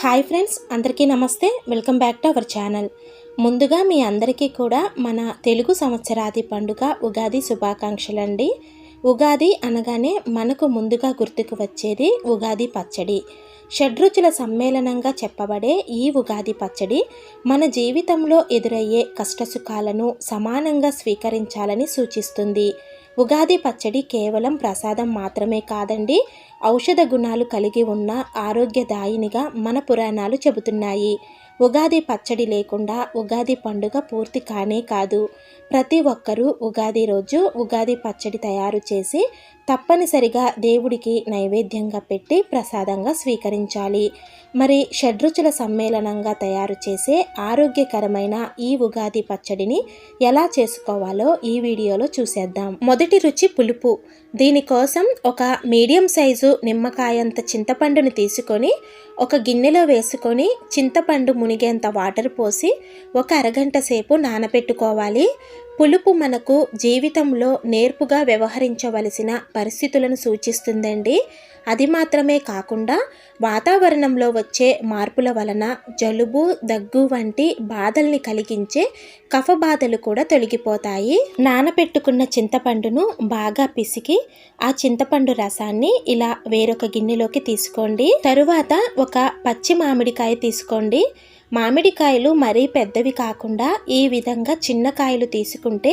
Hi friends అందరికీ నమస్తే. Welcome back to our channel. ముందుగా మీ అందరికీ కూడా మన తెలుగు సంవత్సరాది పండుగ ఉగాది శుభాకాంక్షలు అండి ఉగాది అనగానే మనకు ముందుగా గుర్తుకు వచ్చేది ఉగాది పచ్చడి. షడ్రుచుల సమ్మేళనంగా చెప్పబడే ఈ ఉగాది పచ్చడి మన జీవితంలో ఎదురయ్యే కష్టసుఖాలను సమానంగా స్వీకరించాలని సూచిస్తుంది. ఉగాది పచ్చడి కేవలం ప్రసాదం మాత్రమే కాదండి ఔషధ గుణాలు కలిగి ఉన్న ఆరోగ్యదాయినిగా మన పురాణాలు చెబుతున్నాయి. ఉగాది పచ్చడి లేకుండా ఉగాది పండుగ పూర్తి కానే కాదు. ప్రతి ఒక్కరూ ఉగాది రోజు ఉగాది పచ్చడి తయారు చేసి తప్పనిసరిగా దేవుడికి నైవేద్యంగా పెట్టి ప్రసాదంగా స్వీకరించాలి. మరి షడ్రుచుల సమ్మేళనంగా తయారు చేసే ఆరోగ్యకరమైన ఈ ఉగాది పచ్చడిని ఎలా చేసుకోవాలో ఈ వీడియోలో చూసేద్దాం. మొదటి రుచి పులుపు. దీనికోసం ఒక మీడియం సైజు నిమ్మకాయంత చింతపండుని తీసుకొని ఒక గిన్నెలో వేసుకొని చింతపండు మునిగేంత వాటర్ పోసి ఒక అరగంట సేపు నానబెట్టుకోవాలి పులుపు మనకు జీవితంలో నేర్పుగా వ్యవహరించవలసిన పరిస్థితులను సూచిస్తుందండి. అది మాత్రమే కాకుండా వాతావరణంలో వచ్చే మార్పుల వలన జలుబు దగ్గు వంటి బాధల్ని కలిగించే కఫ బాధలు కూడా తొలగిపోతాయి. నానబెట్టుకున్న చింతపండును బాగా పిసికి ఆ చింతపండు రసాన్ని ఇలా వేరొక గిన్నెలోకి తీసుకోండి. తరువాత ఒక పచ్చి మామిడికాయ తీసుకోండి. మామిడికాయలు మరీ పెద్దవి కాకుండా ఈ విధంగా చిన్న కాయలు తీసుకుంటే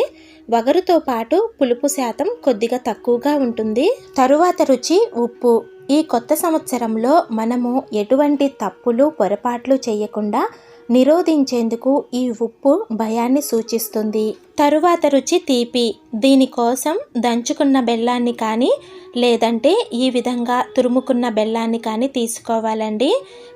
వగరుతో పాటు పులుపు శాతం కొద్దిగా తక్కువగా ఉంటుంది. తరువాత రుచి ఉప్పు. ఈ కొత్త సంవత్సరంలో మనము ఎటువంటి తప్పులు పొరపాట్లు చేయకుండా నిరోధించేందుకు ఈ ఉప్పు భయాన్ని సూచిస్తుంది. తరువాత రుచి తీపి. దీనికోసం దంచుకున్న బెల్లాన్ని కానీ లేదంటే ఈ విధంగా తురుముకున్న బెల్లాన్ని కానీ తీసుకోవాలండి.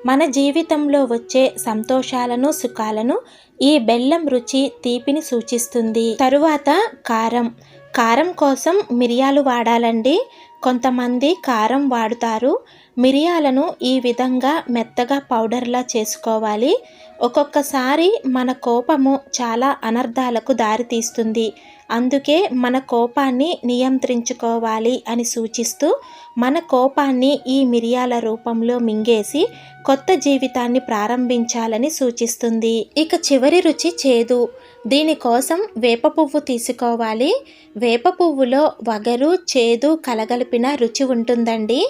మన జీవితంలో వచ్చే సంతోషాలను సుఖాలను ఈ బెల్లం రుచి తీపిని సూచిస్తుంది. తరువాత కారం. కారం కోసం మిరియాలు వాడాలండి. కొంతమంది కారం వాడుతారు. మిరియాలను ఈ విధంగా మెత్తగా పౌడర్లా చేసుకోవాలి. ఒక్కొక్కసారి మన కోపము చాలా అనర్థాలకు దారితీస్తుంది అందుకే మన కోపాన్ని నియంత్రించుకోవాలి అని సూచిస్తూ మన కోపాన్ని ఈ మిరియాల రూపంలో మింగేసి కొత్త జీవితాన్ని ప్రారంభించాలని సూచిస్తుంది. ఇక చివరి రుచి చేదు. దీనికోసం వేప పువ్వు తీసుకోవాలి. వేప పువ్వులో వగరు చేదు కలగలిపిన రుచి ఉంటుందండి.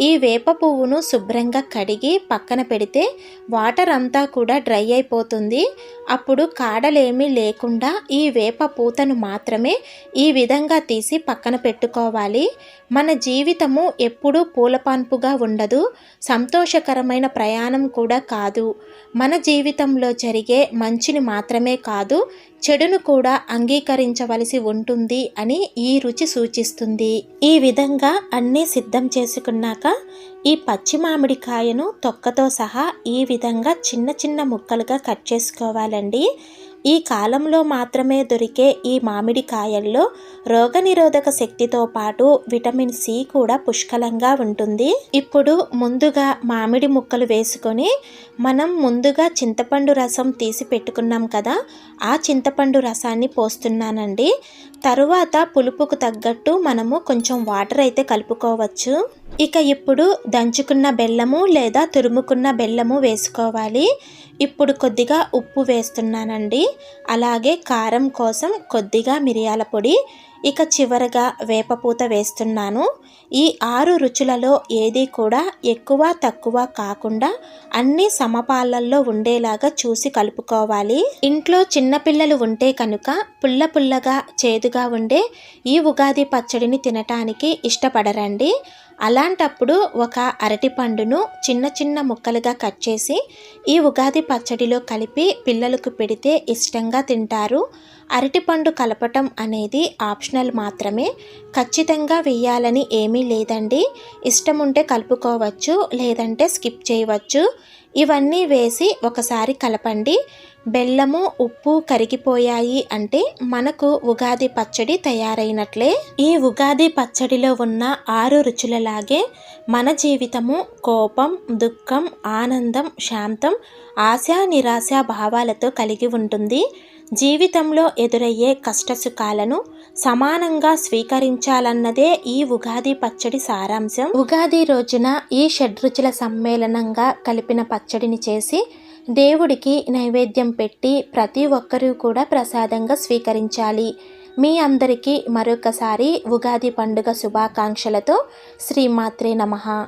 ఈ వేప పువ్వును శుభ్రంగా కడిగి పక్కన పెడితే వాటర్ అంతా కూడా డ్రై అయిపోతుంది అప్పుడు కాడలేమీ లేకుండా ఈ వేప పూతను మాత్రమే ఈ విధంగా తీసి పక్కన పెట్టుకోవాలి. మన జీవితము ఎప్పుడూ పూలపాన్పుగా ఉండదు. సంతోషకరమైన ప్రయాణం కూడా కాదు. మన జీవితంలో జరిగే మంచిని మాత్రమే కాదు చెడును కూడా అంగీకరించవలసి ఉంటుంది అని ఈ రుచి సూచిస్తుంది. ఈ విధంగా అన్నీ సిద్ధం చేసుకున్నాక ఈ పచ్చి మామిడికాయను తొక్కతో సహా ఈ విధంగా చిన్న చిన్న ముక్క ముక్కలుగా కట్ చేసుకోవాలండి. ఈ కాలంలో మాత్రమే దొరికే ఈ మామిడికాయల్లో రోగనిరోధక శక్తితో పాటు విటమిన్ సి కూడా పుష్కలంగా ఉంటుంది. ఇప్పుడు ముందుగా మామిడి ముక్కలు వేసుకొని మనం ముందుగా చింతపండు రసం తీసి పెట్టుకున్నాం కదా ఆ చింతపండు రసాన్ని పోస్తున్నానండి. తరువాత పులుపుకు తగ్గట్టు మనము కొంచెం వాటర్ అయితే కలుపుకోవచ్చు. ఇక ఇప్పుడు దంచుకున్న బెల్లము లేదా తురుముకున్న బెల్లము వేసుకోవాలి. ఇప్పుడు కొద్దిగా ఉప్పు వేస్తున్నానండి. అలాగే కారం కోసం కొద్దిగా మిరియాల పొడి ఇక చివరగా వేపపూత వేస్తున్నాను. ఈ ఆరు రుచులలో ఏది కూడా ఎక్కువ తక్కువ కాకుండా అన్ని సమపాలల్లో ఉండేలాగా చూసి కలుపుకోవాలి. ఇంట్లో చిన్నపిల్లలు ఉంటే కనుక పుల్ల పుల్లగా చేదుగా ఉండే ఈ ఉగాది పచ్చడిని తినటానికి ఇష్టపడరండి. అలాంటప్పుడు ఒక అరటిపండును చిన్న చిన్న ముక్కలుగా కట్ చేసి ఈ ఉగాది పచ్చడిలో కలిపి పిల్లలకు పెడితే ఇష్టంగా తింటారు. అరటిపండు కలపటం అనేది ఆప్షనల్ మాత్రమే. ఖచ్చితంగా వేయాలని ఏమీ లేదండి. ఇష్టం ఉంటే కలుపుకోవచ్చు లేదంటే స్కిప్ చేయవచ్చు. ఇవన్నీ వేసి ఒకసారి కలపండి. బెల్లము ఉప్పు కరిగిపోయాయి అంటే మనకు ఉగాది పచ్చడి తయారైనట్లే. ఈ ఉగాది పచ్చడిలో ఉన్న ఆరు రుచులలాగే మన జీవితము కోపం దుఃఖం ఆనందం శాంతం ఆశ నిరాశ భావాలతో కలిగి ఉంటుంది. జీవితంలో ఎదురయ్యే కష్టసుఖాలను సమానంగా స్వీకరించాలన్నదే ఈ ఉగాది పచ్చడి సారాంశం. ఉగాది రోజున ఈ షడ్రుచుల సమ్మేళనంగా కలిపిన పచ్చడిని చేసి దేవుడికి నైవేద్యం పెట్టి ప్రతి ఒక్కరూ కూడా ప్రసాదంగా స్వీకరించాలి. మీ అందరికీ మరొకసారి ఉగాది పండుగ శుభాకాంక్షలతో శ్రీమాత్రే నమః.